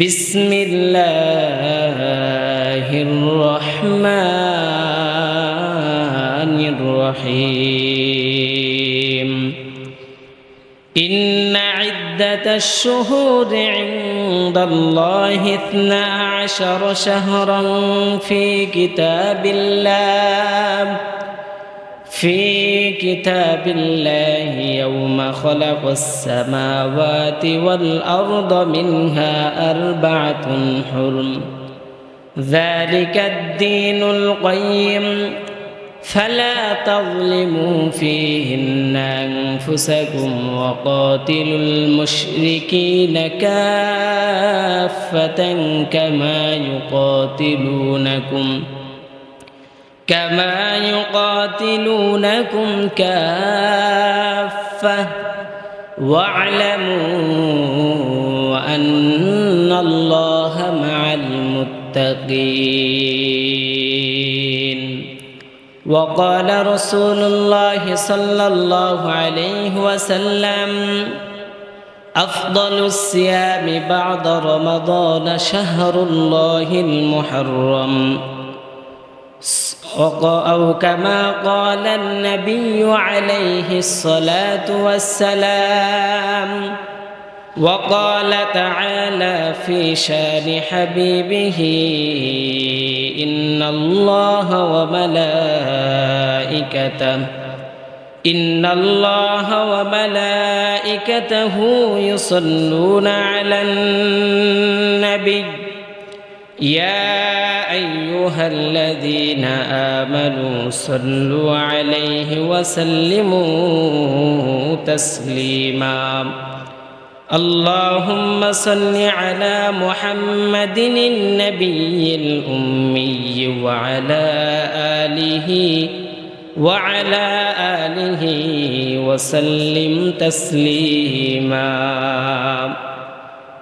بسم الله الرحمن الرحيم. إن عدة الشهور عند الله اثنا عشر شهرا في كتاب الله. في كتاب الله يوم خلق السماوات والأرض منها أربعة حرم. ذلك الدين القيم. فلا تظلموا فيهن أنفسكم وقاتلوا المشركين كافة كما يقاتلونكم. كما يقاتلونكم كافة واعلموا أن الله مع المتقين. وقال رسول الله صلى الله عليه وسلم أفضل الصيام بعد رمضان شهر الله المحرم. أو كما قال النبي عليه الصلاة والسلام. وقال تعالى في شان حبيبه إن الله وملائكته إن الله وملائكته يصلون على النبي. يا أيها الذين آمنوا صلوا عليه وسلموا تسليما. اللهم صل على محمد النبي الأمي وعلى آله وعلى آله وسلم تسليما.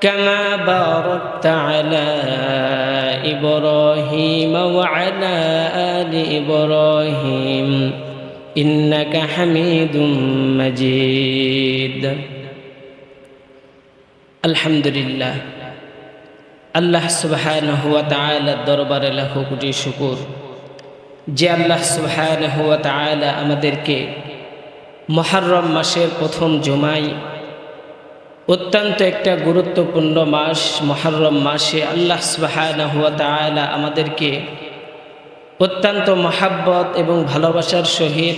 كما باركت على إبراهيم وعلى آل إبراهيم إنك حميد مجيد الحمد لله আল্লাহ সুবহানাহু ওয়া তাআলার দরবারে লাখো কোটি শুকর যে আল্লাহ সুবহানাহু ওয়া তাআলা আমাদেরকে মুহররম মাসের প্রথম জুমায় অত্যন্ত একটা গুরুত্বপূর্ণ মাস, মহরম মাসে আল্লাহ সুবহানাহু ওয়া তাআলা আমাদেরকে অত্যন্ত মহাব্বত এবং ভালোবাসার সহিত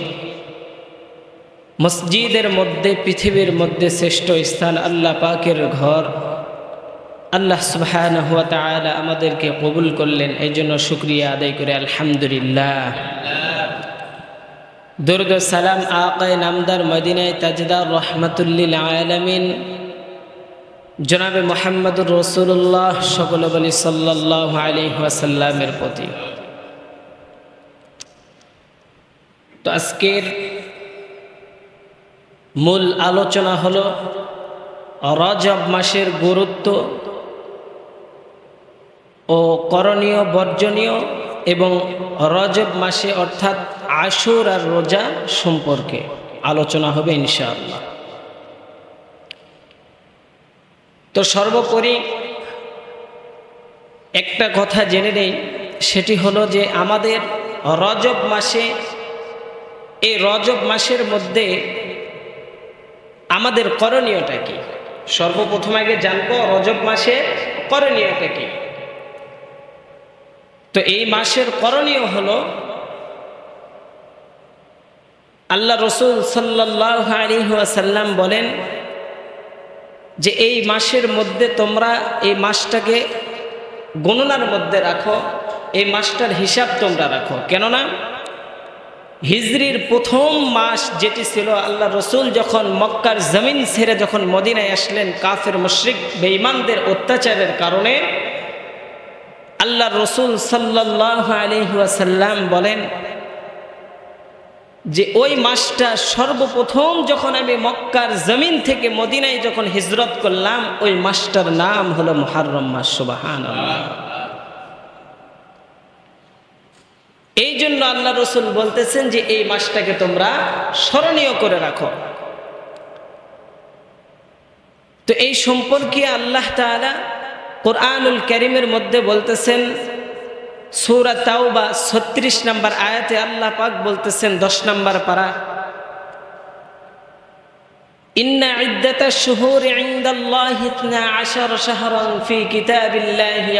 মসজিদের মধ্যে, পৃথিবীর মধ্যে শ্রেষ্ঠ স্থান আল্লাহ পাকের ঘর আল্লাহ সুবহানাহু ওয়া তাআলা আমাদেরকে কবুল করলেন। এই জন্য শুক্রিয়া আদায় করে। আলহামদুলিল্লাহ। দুর্গ সালাম আকায় নামদার মদিনায় তাজদার রহমতুল্লিল আলমিন জনাবে মোহাম্মদুর রসুল্লাহ সকল বলি সাল্লাহ আলী ওয়াসাল্লামের প্রতি। তো আজকের মূল আলোচনা হলো রজব মাসের গুরুত্ব ও করণীয়, বর্জনীয় এবং রজব মাসে অর্থাৎ আশুর আর রোজা সম্পর্কে আলোচনা হবে ইনশাআল্লাহ। তো সর্বোপরি একটা কথা জেনে নেই, সেটি হলো যে আমাদের রজব মাসে, এই রজব মাসের মধ্যে আমাদের করণীয়টা কি? সর্বপ্রথম আগে জানব রজব মাসে করণীয়টা কি। তো এই মাসের করণীয় হলো আল্লাহ রসুল সাল্লাহ আলিহাসাল্লাম বলেন যে এই মাসের মধ্যে তোমরা এই মাসটাকে গণনার মধ্যে রাখো, এই মাসটার হিসাব তোমরা রাখো। কেননা হিজরির প্রথম মাস যেটি ছিল, আল্লাহ রসুল যখন মক্কার জমিন ছেড়ে যখন মদিনায় আসলেন, কাফের, মুশ্রিক, বেঈমানদের অত্যাচারের কারণে আল্লাহ রসুল সাল্লাহ আলিহাসাল্লাম বলেন যে ওই মাসটা সর্বপ্রথম যখন আমি মক্কার জমিন থেকে মদিনায় যখন হিজরত করলাম, ওই মাসটার নাম হলো মহারম মাস সুবাহান এই জন্য আল্লাহ রসুল বলতেছেন যে এই মাসটাকে তোমরা স্মরণীয় করে রাখো। তো এই সম্পর্কে আল্লাহ তালা কোরআনুল করিমের মধ্যে বলতেছেন সৌরা তাওবা ছত্রিশ নম্বর আয়াতে আল্লাহ পাক বলতেছেন দশ নম্বর পারা, ইন্না ইদ্দাতা শুহুর ইনদাল্লাহ ইতনা আশার শাহরান ফি কিতাবিল্লাহি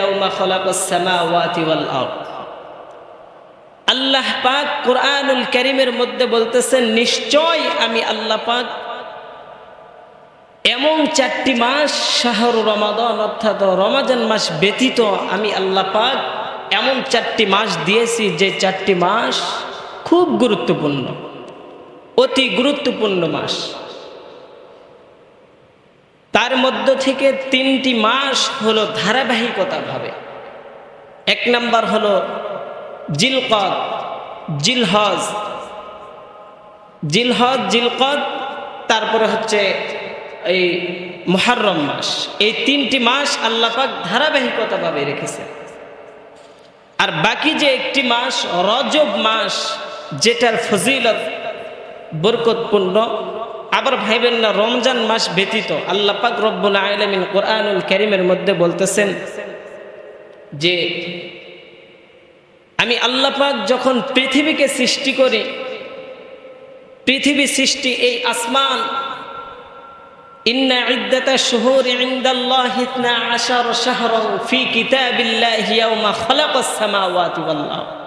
আল্লাহ পাক কোরআনুল করিমের মধ্যে বলতেছেন, নিশ্চয় আমি আল্লাহ পাক এমন চারটি মাস শাহর রমাদন অর্থাৎ রমাজান মাস ব্যতীত আমি আল্লাহ পাক এমন চারটি মাস দিয়েছি যে চারটি মাস খুব গুরুত্বপূর্ণ, অতি গুরুত্বপূর্ণ মাস। তার মধ্য থেকে তিনটি মাস হলো ধারাবাহিকতাভাবে এক নাম্বার হলো জিলকদ জিলহজ। জিলহজ জিলকদ তারপরে হচ্ছে এই মহারম মাস। এই তিনটি মাস আল্লাপাক ধারাবাহিকতাভাবে রেখেছেন। আর বাকি যে একটি মাস, রজব মাস, যেটার ফজিলত বরকতপূর্ণ, আবার ভাইবেন না, রমজান মাস ব্যতীত। আল্লাহ পাক রব্বুল আলমিন কোরআনুল করিমের মধ্যে বলতেছেন যে, আমি আল্লাহ পাক যখন পৃথিবীকে সৃষ্টি করি, পৃথিবী সৃষ্টি এই আসমান إن عدة الشهور عند الله اثنا عشر شهرا في كتاب الله يوم خلق السماوات والأرض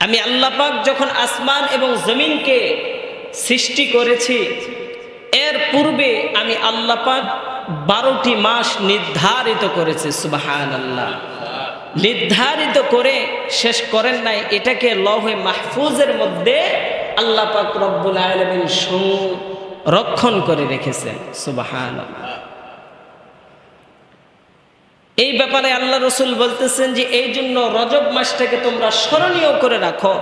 আমি আল্লাহ পাক যখন আসমান এবং জমিনকে সৃষ্টি করেছি এর পূর্বে আমি আল্লাহ পাক বারোটি মাস নির্ধারিত করেছি সুবাহান আল্লাহ নির্ধারিত করে শেষ করেন নাই এটাকে লহে মাহফুজের মধ্যে আল্লাহ পাক রব্বুল আলমিন রক্ষণ করে রেখেছেন সুবাহান এই ব্যাপারে আল্লাহ রসুল বলতেছেন যে, এই জন্য রজব মাসটাকে তোমরা স্মরণীয় করে রাখো।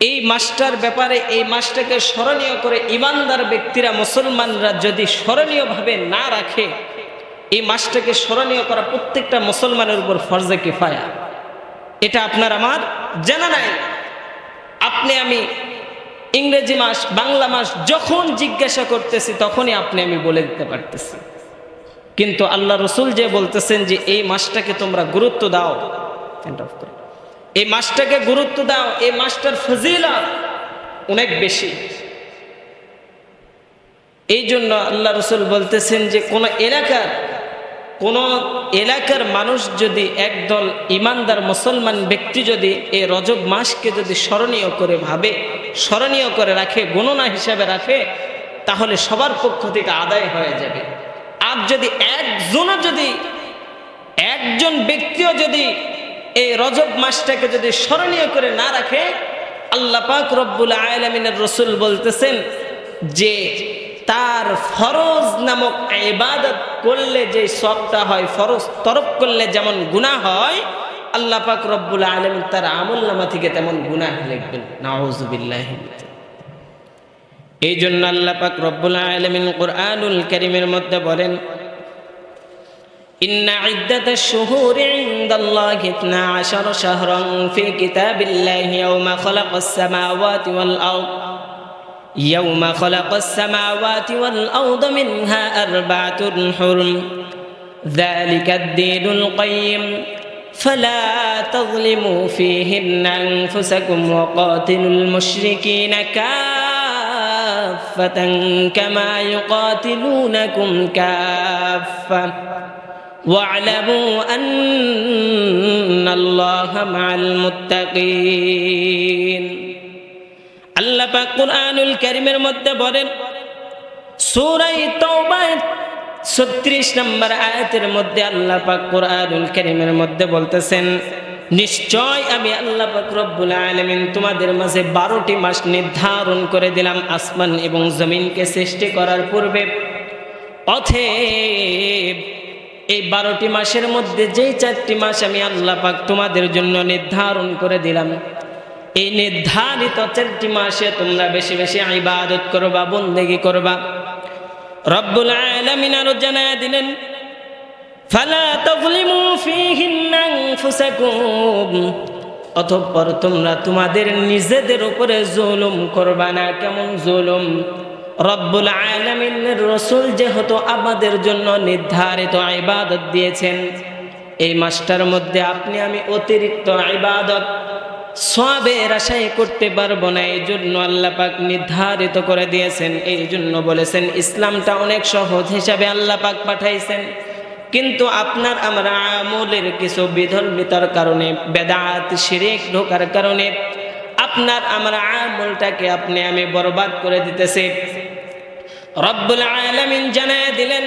এই মাসটার ব্যাপারে, এই মাসটাকে স্মরণীয় করে ইমানদার ব্যক্তিরা, মুসলমানরা যদি স্মরণীয়ভাবে না রাখে, এই মাসটাকে স্মরণীয় করা প্রত্যেকটা মুসলমানের উপর ফরজে কিফায়া। এটা আপনার আমার জানা নাই। আপনি আমি ইংরেজি মাস, বাংলা মাস, যখন জিজ্ঞাসা করতেছি, তখনই আপনি আমি বলে দিতে পারতেছি। কিন্তু আল্লাহ রসুল যে বলতেছেন যে, এই মাসটাকে তোমরা গুরুত্ব দাও। এই মাসটাকে গুরুত্ব দাও, এই মাসটার ফজিলা অনেক বেশি। এই জন্য আল্লাহ রসুল বলতেছেন যে, কোনো এলাকার কোন এলাকার মানুষ যদি একদল ইমানদার মুসলমান ব্যক্তি যদি এই রজব মাসকে যদি স্মরণীয় করে ভাবে, স্মরণীয় করে রাখে, গণনা হিসাবে রাখে, তাহলে সবার পক্ষ থেকে আদায় হয়ে যাবে। আর যদি একজনও যদি, একজন ব্যক্তিও যদি এই রজব মাসটাকে যদি স্মরণীয় করে না রাখে, আল্লাহ পাক রব্বুল আলমিনের রসুল বলতেছেন যে তার ফরজ নামক ইবাদত করলে যে সবটা হয় ফরজ তরফ করলে যেমন গুণা হয় আল্লাহ পাক রব্বুল আলম তার আমল নামা থেকে তেমন গুণা লিখবেন নাউজুবিল্লাহ এই জন্য আল্লাহ পাক রব্বুল আলমিন কোরআনুল করিমের মধ্যে বলেন إن عدة الشهور عند الله اثنا عشر شهرا في كتاب الله يوم خلق السماوات والأرض يوم خلق السماوات والأرض منها أربعة حرم. ذلك الدين القيم. فلا تظلموا فيهن أنفسكم وقاتلوا المشركين كافة كما يقاتلونكم كافة. واعلموا أن الله مع المتقين. আল্লাহ পাক কুরআনুল কারীমের মধ্যে বলেন সূরা তাওবায় 36 নম্বর আয়াতের মধ্যে আল্লাহ পাক কুরআনুল কারীমের মধ্যে বলতেছেন, নিশ্চয় আমি আল্লাহ পাক রব্বুল আলামিন তোমাদের মাঝে 12টি মাস নির্ধারণ করে দিলাম আসমান এবং জমিনকে সৃষ্টি করার পূর্বে। অথেব এই বারোটি মাসের মধ্যে যেই চারটি মাস আমি আল্লাহ পাক তোমাদের জন্য নির্ধারণ করে দিলাম এই নির্ধারিত চারটি মাসে তোমরা বেশি বেশি ইবাদত করবা, বন্দেগি করবা। রব্বুল আলামিন আরও জানায় দিলেন, ফালা তাযলিমু ফীহিন্না অতঃপর তোমরা তোমাদের নিজেদের উপরে জুলুম করবা না। কেমন জুলুম? রব্বুল আলামিনের রসুল যেহেতু আমাদের জন্য নির্ধারিত ইবাদত দিয়েছেন, এই মাসটার মধ্যে আপনি আমি অতিরিক্ত ইবাদত সবের আশাই করতে পারব না এই জন্য আল্লাহ পাক নির্ধারিত করে দিয়েছেন এই জন্য বলেছেন, ইসলামটা অনেক সহজ হিসাবে আল্লাহ পাক পাঠাইছেন। কিন্তু আপনার আমরা আমলের কিছু বিধর্মিতার কারণে, বেদাত, শিরেক ঢোকার কারণে, আপনার আমার আমলটাকে আপনি আমি বরবাদ করে দিতেছি। রব্বুল আলামিন জানায় দিলেন,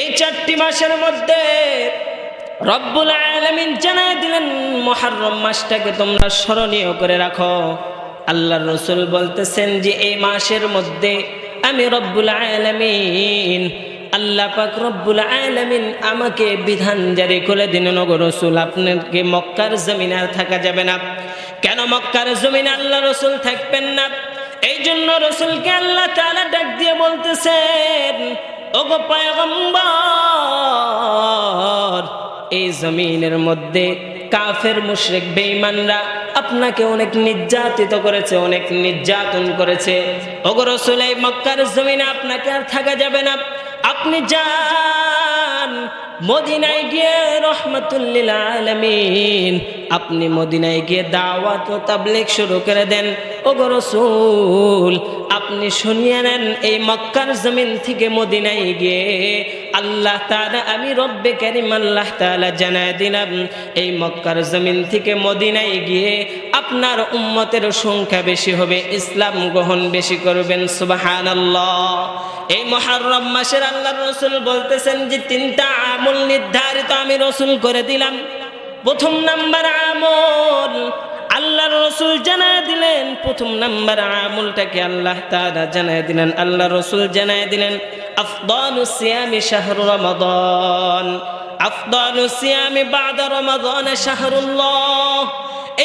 এই চারটি মাসের মধ্যে রব্বুল আলামিন জানায় দিলেন মহারম মাসটাকে তোমরা স্মরণীয় করে রাখো। আল্লাহ রসুল বলতেছেন যে, এই মাসের মধ্যে আমি রব্বুল আলামিন, আল্লাহ পাক রব্বুল আলামিন আমাকে বিধান জারি করে দিন নগর রসুল, আপনাকে মক্কার জমিনে আর থাকা যাবে না। কেন মক্কার জমিনে আল্লাহ রসুল থাকবেন না? এই জন্য রসুলকে আল্লাহ তাআলা ডাক দিয়ে বলতেছেন, ওগো পয়গম্বর এই জমিনের মধ্যে কাফের মুশরিক বেঈমানরা আপনাকে অনেক নির্যাতিত করেছে, অনেক নির্যাতন করেছে। ওগো রসুল, এই মক্কার জমিনে আপনাকে আর থাকা যাবে না। আপনি যান মদিনায় গিয়ে রহমতুল্লিল আলমিন, আপনি মদিনায় গিয়ে দাওয়াত ও তাবলিক শুরু করে দেন। ও আপনি শুনিয়ে নেন, এই মক্কার জমিন থেকে মদিনায় গিয়ে আল্লাহ তালা আমি রব্বে কারিম আল্লাহ তাআলা জানায় দিলাম, এই মক্কার জমিন থেকে মদিনায় গিয়ে আপনার উম্মতের সংখ্যা বেশি হবে, ইসলাম গ্রহণ বেশি করবেন, সুবহানাল্লাহ। এই মহারম মাসের আল্লাহ রসুল বলতেছেন যে, তিনটা আমল নির্ধারিত আমি রসুল করে দিলাম। প্রথম নাম্বার আমল আল্লাহ রসুল জানায় দিলেন, প্রথম নাম্বার আমুলটাকে আল্লাহ তাআলা জানায় দিলেন আল্লাহ রসুল জানায় দিলেন, আফদালু সিয়ামি শাহরু রমাদান, আফদালু সিয়ামি বাদা রমাদান শাহরুল্লাহ।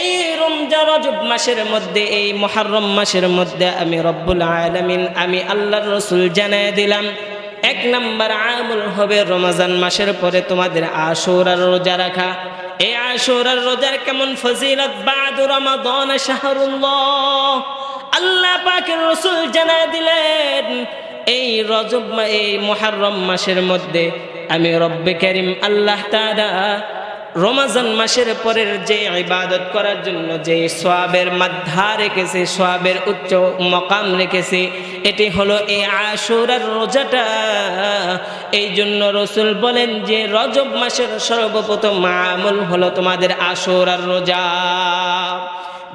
এই রমজান রজব মাসের মধ্যে, এই মহারম মাসের মধ্যে আমি রব্বুল আলামিন, আমি আল্লাহর রসুল জানায় দিলাম, এক নাম্বার আমল হবে রমজান মাসের পরে তোমাদের আশুরার রোজা রাখা এই আশুরার রোজার কেমন ফজিলত? বাদু রমাদান শাহরুল্লাহ। আল্লাহ পাকের রসুল জানা দিলেন, এই রজব এই মহারম মাসের মধ্যে আমি রব্বে করিম আল্লাহ তাআলা রমাজান মাসের পরের যে ইবাদত করার জন্য যে সোয়াবের মাধ্যা রেখেছে, সোয়াবের উচ্চ মকাম রেখেছে, এটি হলো এই আশুরার রোজাটা। এই জন্য রসুল বলেন যে রজব মাসের সর্বপ্রথম আমল হলো তোমাদের আশুরার রোজা।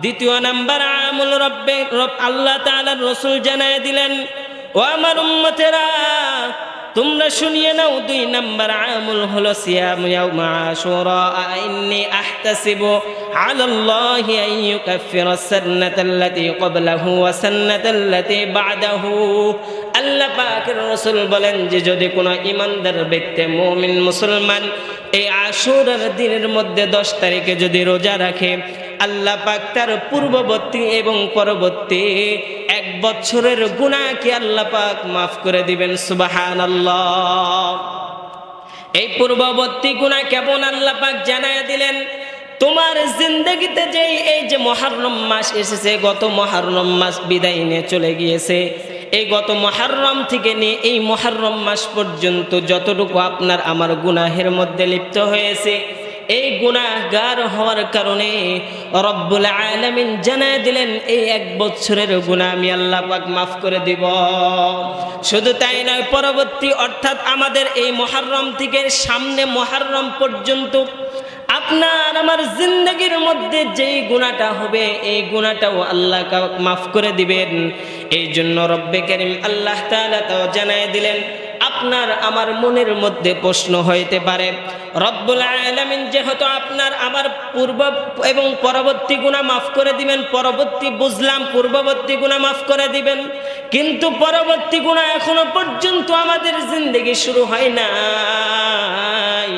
দ্বিতীয় নাম্বার আমল রব্বে রব আল্লাহ তাআলার রসুল জানায় দিলেন, ও আমার উম্মতেরা তোমরা শুনিয়ে নাও দুই নাম্বার আমল হলো সিয়াম ইয়াউমা আশুরা ইন্নী আহতাসিবু আলা আল্লাহি আন ইউকাফিরা আস-সান্নাতা আল্লাতী ক্বাবলাহু ওয়া সান্নাতা আল্লাতী বা'দাহু। আল্লাহ পাকের বলেন যে, যদি কোনো ইমানদার ব্যক্তি, মুমিন মুসলমান, এই আশুরার দিনের মধ্যে দশ তারিখে যদি রোজা রাখে আল্লাহ পাক তার পূর্ববর্তী এবং পরবর্তী এক বছরের গুণাকে আল্লাহ পাক মাফ করে দিবেন সুবাহান এই পূর্ববর্তী গুণা কেমন আল্লাহ পাক জানায় দিলেন? তোমার জিন্দগিতে যেই এই যে মহারম মাস এসেছে, গত মহারম মাস বিদায় নিয়ে চলে গিয়েছে, এই গত মহারম থেকে নিয়ে এই মহারম মাস পর্যন্ত যতটুকু আপনার আমার গুনাহের মধ্যে লিপ্ত হয়েছে এই গুণাগার হওয়ার কারণে রব্বুল আলামিন জানায় দিলেন, এই এক বছরের গুণা আমি আল্লাহ পাক মাফ করে দিব। শুধু তাই নয়, পরবর্তী অর্থাৎ আমাদের এই মহারম থেকে সামনে মহারম পর্যন্ত আপনার আমার জিন্দগির মধ্যে যেই গুণাটা হবে, এই গুণাটাও আল্লাহ মাফ করে দিবেন। এই জন্য রব্বে করিম আল্লাহ তাআলা তাও জানায় দিলেন আপনার আমার মনের মধ্যে প্রশ্ন হইতে পারে। রব্বুল আলমিন যেহেতু আপনার আমার পূর্ব এবং পরবর্তী গুণা মাফ করে দিবেন, পরবর্তী বুঝলাম পূর্ববর্তী গুণা মাফ করে দিবেন, কিন্তু পরবর্তী গুণা এখনও পর্যন্ত আমাদের জিন্দগি শুরু হয় নাই।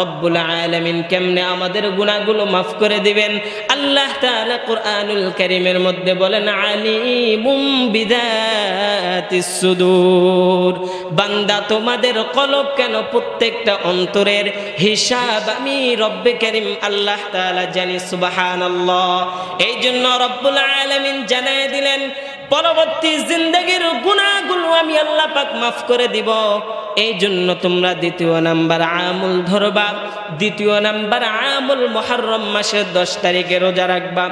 রব্বুল আলামিন কেমনে আমাদের গুনাহগুলো মাফ করে দিবেন? আল্লাহ তাআলা কোরআনুল কারীমের মধ্যে বলেন, আলিমুম বিদাতিস সুদূর। বান্দা, তোমাদের কলব কেন প্রত্যেকটা অন্তরের হিসাব আমি রব্বে করিম আল্লাহ তাআলা জানি, সুবহানাল্লাহ। এই জন্য রব্বুল আলামিন জানায় দিলেন পরবর্তী জিন্দগির গুণাগুলো আমি আল্লাহ পাক মাফ করে দিব। এই জন্য তোমরা দ্বিতীয় নাম্বার আমল ধরবা। দ্বিতীয় নাম্বার আমল মহারম মাসের দশ তারিখে রোজা রাখবা।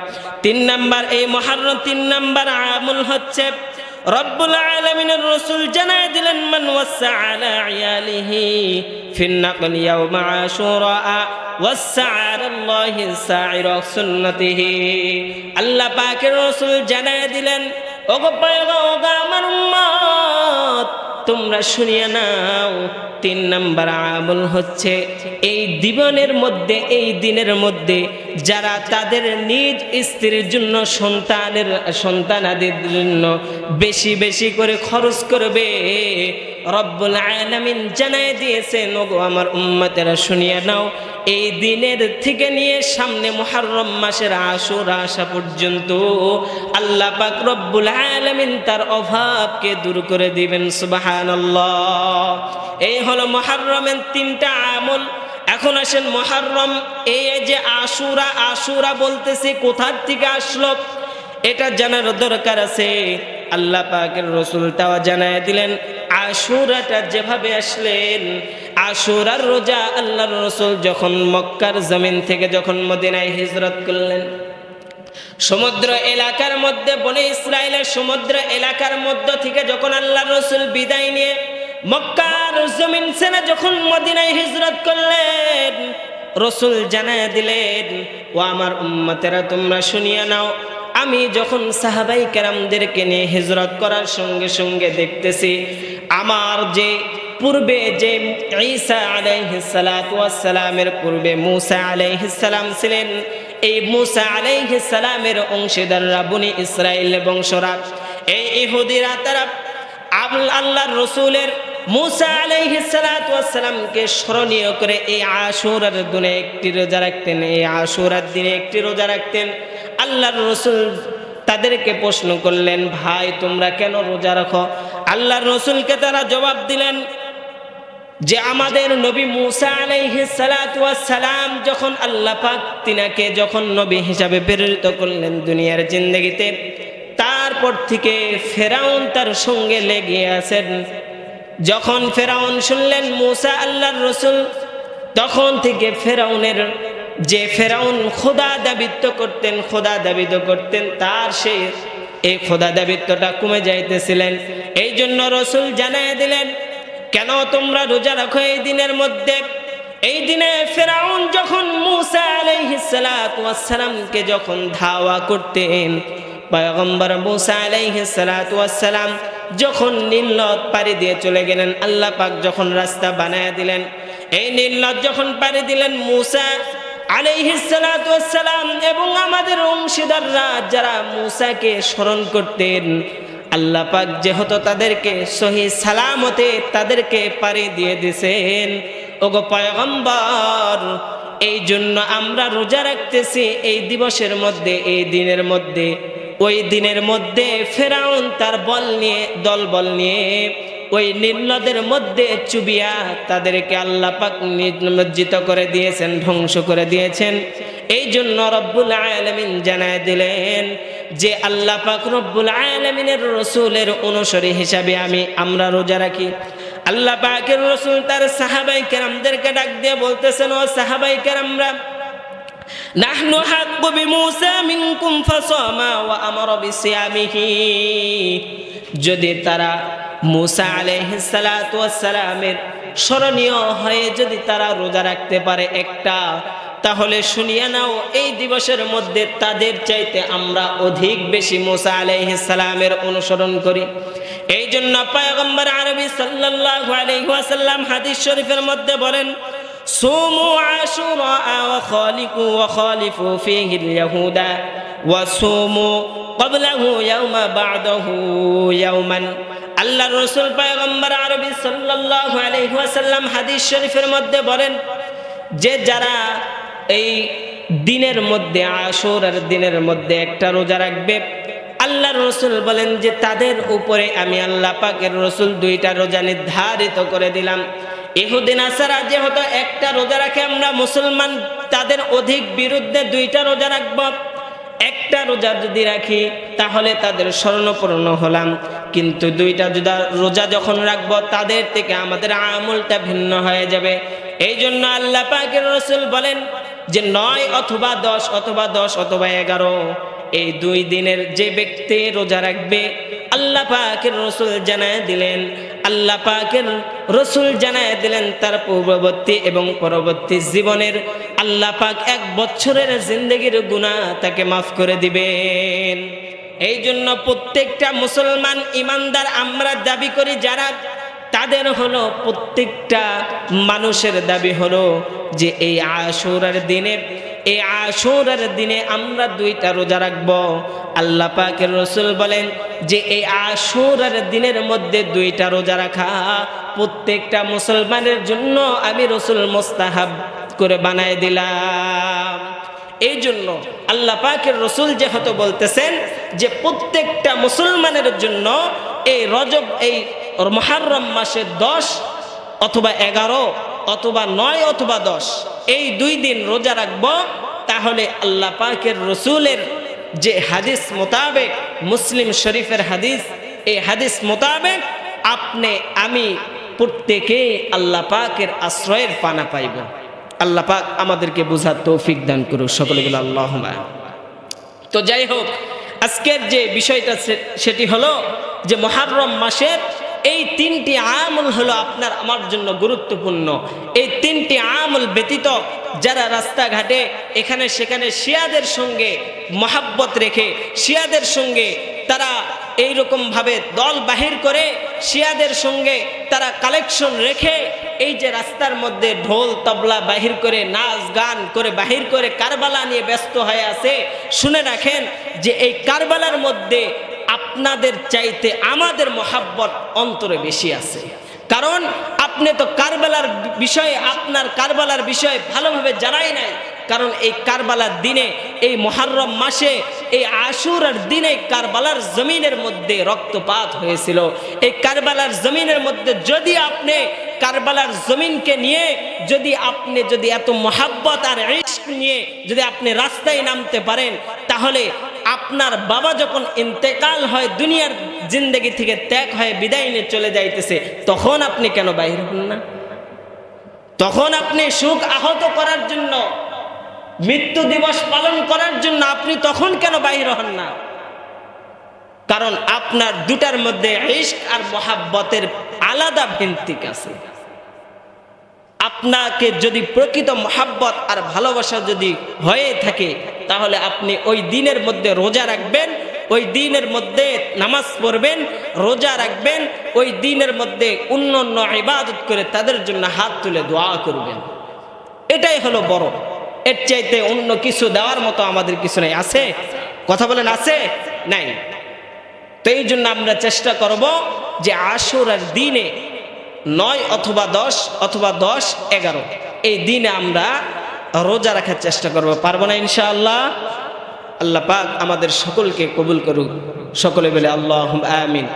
তিন নাম্বার, এই মহারম তিন নাম্বার আমল হচ্ছে, রব্বুল আলামিনের রাসূল জানায় দিলেন, মান আলা আল্লাহ পাকের রসুল জানায় দিলেন ওগো তোমরা শুনিয়ে নাও তিন নাম্বার আমল হচ্ছে এই দিবনের মধ্যে এই দিনের মধ্যে যারা তাদের নিজ স্ত্রীর জন্য সন্তানের, সন্তানাদের জন্য বেশি বেশি করে খরচ করবে। রব্বুল আলামিন জানাই দিয়েছেন ওগো আমার উম্মতেরা শুনিয়া নাও, এই দিনের থেকে নিয়ে সামনে মুহররম মাসের আশুর আসা পর্যন্ত আল্লাহ পাক রব্বুল আলামিন তার অভাবকে দূর করে দিবেন, সুবহানাল্লাহ। এই হলো মুহররমের তিনটা আমল। এখন আসেন মুহররম এই যে আশুরা আশুরা বলতেছে, কোথার থেকে আসলো? এটা জানার দরকার আছে। আল্লাহ পাকের রসুল তাও জানায় দিলেন, আশুরাটা যেভাবে আসলেন, আশুরার রোজা আল্লাহর রসুল যখন মক্কার জমিন থেকে যখন মদিনায় হিজরত করলেন, সমুদ্র এলাকার মধ্যে, বনে ইসরায়েলের সমুদ্র এলাকার মধ্য থেকে যখন আল্লাহ রসুল বিদায় নিয়ে মক্কার জমিন সেনা যখন মদিনায় হিজরত করলেন, রসুল জানায় দিলেন, ও আমার উম্মতেরা, তোমরা শুনিয়া নাও, আমি যখন সাহাবাই কেরামদেরকে নিয়ে হিজরত করার সঙ্গে সঙ্গে দেখতেছি, আমার যে পূর্বে যে ঈসা আলাইহিসালামের পূর্বে মুসা আলাইহিসালাম ছিলেন, এই মুসা আলাইহিসালামের অংশীদাররা বনি ইসরায়েল বংশরা, এই ইহুদিরা তারা আল্লাহর রসুলের মুসা আলাইহিসালামকে স্মরণীয় করে এই আশুরার দিনে একটি রোজা রাখতেন, এই আশুরার দিনে একটি রোজা রাখতেন। আল্লাহর রসুল তাদেরকে প্রশ্ন করলেন, ভাই, তোমরা কেন রোজা রাখো? আল্লাহর রসুলকে তারা জবাব দিলেন যে, আমাদের নবী মুসা আলাইহি সালাম যখন আল্লাহ পাক তিনাকে যখন নবী হিসাবে প্রেরিত করলেন দুনিয়ার জিন্দগিতে তারপর থেকে ফেরাউন তার সঙ্গে লেগে আছেন। যখন ফেরাউন শুনলেন মুসা আল্লাহর রসুল, তখন থেকে ফেরাউনের যে ফেরাউন খোদা দাবিত্ব করতেন, খোদা দাবিত করতেন, তার সেই এই খোদা দাবিত্বটা কমে যাইতেছিলেন। এই জন্য রসুল জানাই দিলেন, কেন তোমরা রোজা রাখো এই দিনের মধ্যে? এই দিনে ফেরাউন যখন মুসা আলাইহিসালামকে যখন ধাওয়া করতেন পয়গম্বর মুসা আলাইহিসালাম যখন নীলনদ পাড়ি দিয়ে চলে গেলেন, আল্লাহ পাক যখন রাস্তা বানায় দিলেন, এই নীলনদ যখন পাড়ি দিলেন মুসা আলাইহিসালাম এবং আমাদের অংশীদাররা যারা মুসাকে স্মরণ করতেন, আল্লাহ পাক যেহেতু তাদেরকে সহি সালামতে তাদেরকে পারি দিয়ে দিছেন, ওগো পয়গম্বর এই জন্য আমরা রোজা রাখতেছি এই দিবসের মধ্যে, এই দিনের মধ্যে। ওই দিনের মধ্যে ফেরাউন তার বল নিয়ে, দল বল নিয়ে ওই নীলনদের মধ্যে চুবিয়া তাদেরকে আল্লাহ পাক নিমজ্জিত করে দিয়েছেন, ধ্বংস করে দিয়েছেন। এই জন্য রব্বুল আলমিন জানায় দিলেন যে, আল্লাহ পাক রব্বুল আলমিনের রসুলের অনুসরী হিসাবে আমি, আমরা রোজা রাখি। আল্লাহ পাকের রসুল তার সাহাবাই কেরামদেরকে ডাক দিয়ে বলতেছেন, ও সাহাবাই কেরামরা نحن حق بموسى منكم فصاما وأمر بصيامه যদি তারা মুসা আলাইহিসসালামের স্মরণীয় হয়ে যদি তারা রোজা রাখতে পারে একটা তাহলে শুনিয়ে নাও এই দিবসের মধ্যে তাদের চাইতে আমরা অধিক বেশি মুসা আলাইহিসসালামের অনুসরণ করি এই জন্য পায়গম্বর আরবি সাল্লাল্লাহু আলাইহি ওয়াসাল্লাম হাদিস শরীফের মধ্যে বলেন صوموا عاشوراء وخالقوا وخالفوا فيه اليهود وصوموا قبله يوم بعده يوما আল্লাহ রসুল পায়গম্বর আরবি সাল্লাল্লাহু আলাইহি ওয়াসাল্লাম হাদিস শরীফের মধ্যে বলেন যে যারা এই দিনের মধ্যে আশুরার দিনের মধ্যে একটা রোজা রাখবে আল্লাহ রসুল বলেন যে তাদের উপরে আমি আল্লাহ পাকের রসুল দুইটা রোজা নির্ধারিত করে দিলাম ইহুদিন, আসারা যেহেতু একটা রোজা রাখে, আমরা মুসলমান, তাদের অধিক বিরুদ্ধে দুইটা রোজা রাখব। একটা রোজা যদি রাখি, তাহলে তাদের স্বর্ণপূর্ণ হলাম। কিন্তু দুইটা জুদা রোজা যখন রাখব, তাদের থেকে আমাদের আমলটা ভিন্ন হয়ে যাবে। এই জন্য আল্লাহ পাকের রসুল বলেন যে নয় অথবা দশ অথবা দশ, অথবা এগারো। এই দুই দিনের যে ব্যক্তি রোজা রাখবে, আল্লাহ পাকের রসুল জানায় দিলেন, আল্লাহ পাকের রসুল জানায় দিলেন তার পূর্ববর্তী এবং পরবর্তী জীবনের, আল্লাহ পাক এক বছরের জিন্দগির গুণা তাকে মাফ করে দিবেন। এই জন্য প্রত্যেকটা মুসলমান ইমানদার আমরা দাবি করি যারা, তাদের হলো প্রত্যেকটা মানুষের দাবি হলো যে এই আশুরার দিনে এই আশুরার দিনে আমরা দুইটা রোজা রাখব। আল্লাহ পাকের রসুল বলেন যে এই আশুরার দিনের মধ্যে দুইটা রোজা রাখা প্রত্যেকটা মুসলমানের জন্য আমি রসুল মোস্তাহাব করে বানায় দিলাম। এই জন্য আল্লাহ পাকের রসুল যেহেতু বলতেছেন যে প্রত্যেকটা মুসলমানের জন্য এই রজব, এই মহারম মাসের দশ অথবা এগারো অথবা নয় অথবা দশ। এই দুই দিন রোজা রাখব, তাহলে আল্লাহ পাকের রসুলের যে হাদিস মোতাবেক মুসলিম শরীফের হাদিস, এই হাদিস মোতাবেক আপনি, আমি প্রত্যেকে আল্লাহ পাকের আশ্রয়ের পানা পাইব। আল্লাহ পাক আমাদেরকে বোঝার তৌফিক দান করুক, সকলে বলে আল্লাহ তো যাই হোক, আজকের যে বিষয়টা সেটি হলো যে মহারম মাসের এই তিনটি আমল হলো আপনার, আমার জন্য গুরুত্বপূর্ণ। এই তিনটি আমল ব্যতীত যারা রাস্তাঘাটে এখানে সেখানে শিয়াদের সঙ্গে মহাব্বত রেখে, শিয়াদের সঙ্গে তারা এই ভাবে দল বাহির করে, শিয়াদের সঙ্গে তারা কালেকশন রেখে, এই যে রাস্তার মধ্যে ঢোল, তবলা বাহির করে, নাচ গান করে, বাহির করে কারবালা নিয়ে ব্যস্ত হয়ে আছে, শুনে রাখেন যে এই কারবালার মধ্যে আপনাদের চাইতে আমাদের মহাব্বত অন্তরে বেশি আছে। কারণ আপনি তো কারবালার বিষয়ে, আপনার কারবালার বিষয়ে ভালোভাবে জানাই নাই। কারণ এই কারবালার দিনে, এই মহারম মাসে, এই আশুরার দিনে কারবালার জমিনের মধ্যে রক্তপাত হয়েছিল। এই কারবালার জমিনের মধ্যে যদি আপনি কারবালার জমিনকে নিয়ে, যদি আপনি যদি এত মহাব্বত আর রিস্ক নিয়ে যদি আপনি রাস্তায় নামতে পারেন, তাহলে আপনার বাবা যখন ইন্তেকাল হয়, দুনিয়ার জিন্দগি থেকে ত্যাগ হয়ে বিদায় নিয়ে চলে যাইতেছে, তখন আপনি কেন বাইর হন না? তখন আপনি সুখ আহত করার জন্য, মৃত্যু দিবস পালন করার জন্য আপনি তখন কেন বাহির হন না? কারণ আপনার দুটার মধ্যে ইস্ক আর মহাব্বতের আলাদা ভিন্তিক আছে। আপনাকে যদি প্রকৃত মহাব্বত আর ভালোবাসা যদি হয়ে থাকে তাহলে আপনি ওই দিনের মধ্যে রোজা রাখবেন, ওই দিনের মধ্যে নামাজ পড়বেন, রোজা রাখবেন, ওই দিনের মধ্যে অন্য অন্য ইবাদত করে তাদের জন্য হাত তুলে দোয়া করবেন। এটাই হলো বড়। এর চাইতে অন্য কিছু দেওয়ার মতো আমাদের কিছু নেই। আছে? কথা বলেন, আছে? নাই। তো এই জন্য আমরা চেষ্টা করব যে আশুরার দিনে নয় অথবা দশ অথবা দশ এগারো। এই দিনে আমরা রোজা রাখার চেষ্টা করব। পারব না ইনশাআল্লাহ? আল্লাহ পাক আমাদের সকলকে কবুল করুক। সকলে বলে আল্লাহ আমিন।